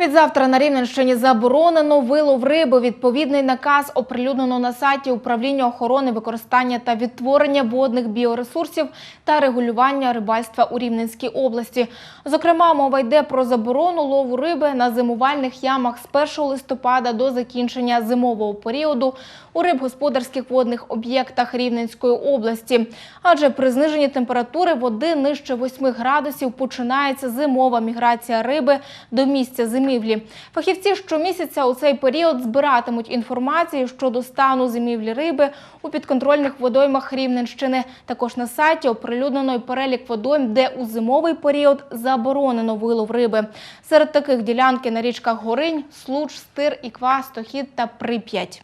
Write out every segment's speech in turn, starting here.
Відзавтра на Рівненщині заборонено вилов риби. Відповідний наказ оприлюднено на сайті управління охорони використання та відтворення водних біоресурсів та регулювання рибальства у Рівненській області. Зокрема, мова йде про заборону лову риби на зимувальних ямах з 1 листопада до закінчення зимового періоду у рибгосподарських водних об'єктах Рівненської області. Адже при зниженні температури води нижче 8 градусів починається зимова міграція риби до місця зимівлі. Фахівці щомісяця у цей період збиратимуть інформацію щодо стану зимівлі риби у підконтрольних водоймах Рівненщини. Також на сайті оприлюднено перелік водойм, де у зимовий період заборонено вилов риби. Серед таких ділянки на річках Горинь, Случ, Стир, Іква, Стохід та Прип'ять.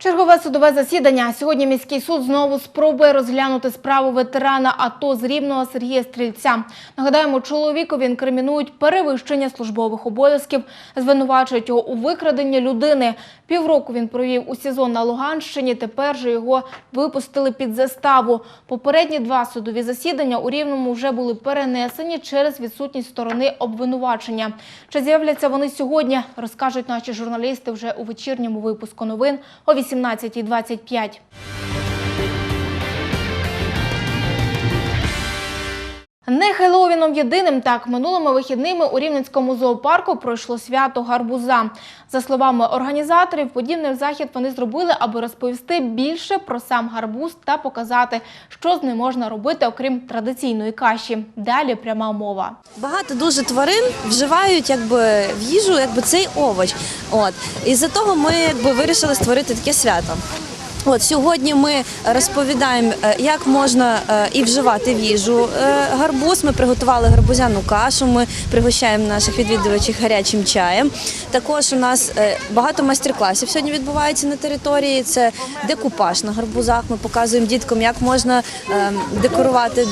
Чергове судове засідання. Сьогодні міський суд знову спробує розглянути справу ветерана АТО з Рівного Сергія Стрільця. Нагадаємо, чоловікові інкримінують перевищення службових обов'язків, звинувачують його у викраденні людини. Півроку він провів у СІЗО на Луганщині. Тепер же його випустили під заставу. Попередні два судові засідання у Рівному вже були перенесені через відсутність сторони обвинувачення. Чи з'являться вони сьогодні? Розкажуть наші журналісти вже у вечірньому випуску новин о 18.25. Не Хеллоуіном єдиним так минулими вихідними у Рівненському зоопарку пройшло свято гарбуза. За словами організаторів, подібний захід вони зробили, аби розповісти більше про сам гарбуз та показати, що з ним можна робити, окрім традиційної каші. Далі пряма мова. Багато дуже тварин вживають якби в їжу, якби цей овоч. От і за того ми якби вирішили створити таке свято. От сьогодні ми розповідаємо, е, як можна е, і вживати в їжу е, гарбуз. Ми приготували гарбузяну кашу. Ми пригощаємо наших відвідувачів гарячим чаєм. Також у нас багато майстер-класів сьогодні відбувається на території. Це декупаж на гарбузах. Ми показуємо діткам, як можна е, декорувати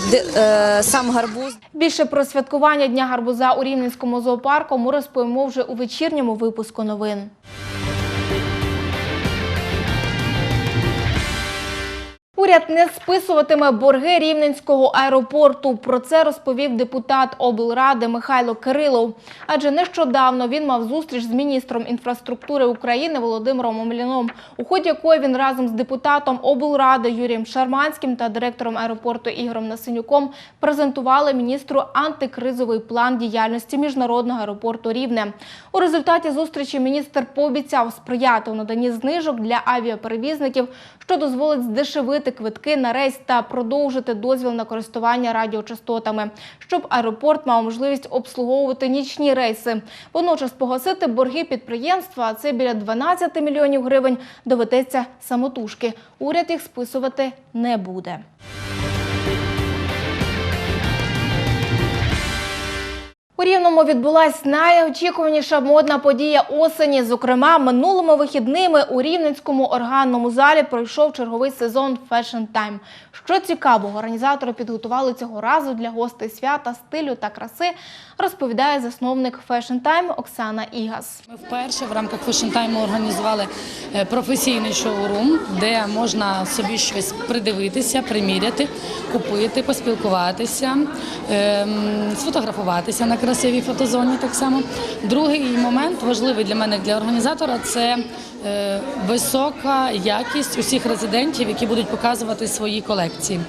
сам гарбуз. Більше про святкування Дня гарбуза у Рівненському зоопарку ми розповімо вже у вечірньому випуску новин. Уряд не списуватиме борги Рівненського аеропорту. Про це розповів депутат облради Михайло Кирилов. Адже нещодавно він мав зустріч з міністром інфраструктури України Володимиром Омеляном, у ході якої він разом з депутатом облради Юрієм Шарманським та директором аеропорту Ігорем Насенюком презентували міністру антикризовий план діяльності міжнародного аеропорту Рівне. У результаті зустрічі міністр пообіцяв сприяти у наданні знижок для авіаперевізників, що дозволить здешевити квитки на рейс та продовжити дозвіл на користування радіочастотами, щоб аеропорт мав можливість обслуговувати нічні рейси. Водночас погасити борги підприємства, а це біля 12 мільйонів гривень, доведеться самотужки. Уряд їх списувати не буде. У Рівному відбулась найочікуваніша модна подія осені. Зокрема, минулими вихідними у Рівненському органному залі пройшов черговий сезон Fashion Time. Що цікавого, організатори підготували цього разу для гостей свята, стилю та краси, розповідає засновник Fashion Time Оксана Ігас. Ми вперше в рамках Fashion Time організували е, професійний шоурум, де можна собі щось придивитися, приміряти, купити, поспілкуватися, ем, сфотографуватися на красивій фотозоні. Так само другий момент важливий для мене для організатора це е, висока якість усіх резидентів, які будуть показувати свої колекції.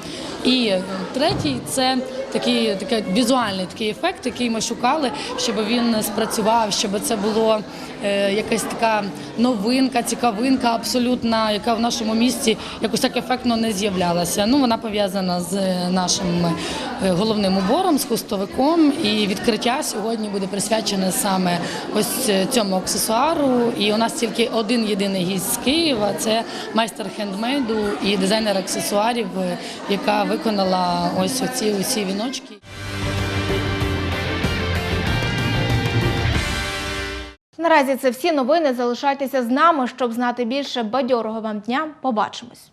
І третій це такий, такий візуальний такий ефект, який ми шукали, щоб він спрацював, щоб це було е, якась така новинка, цікавинка, абсолютна, яка в нашому місті якось так ефектно не з'являлася. Ну вона пов'язана з е, нашим е, головним убором, з хустовиком. І відкриття сьогодні буде присвячене саме ось е, цьому аксесуару. І у нас тільки один єдиний гість з Києва. Це майстер хендмейду і дизайнер аксесуарів, яка виконала ось оці усі віночки. Наразі це всі новини. Залишайтеся з нами, щоб знати більше бадьорого вам дня. Побачимось.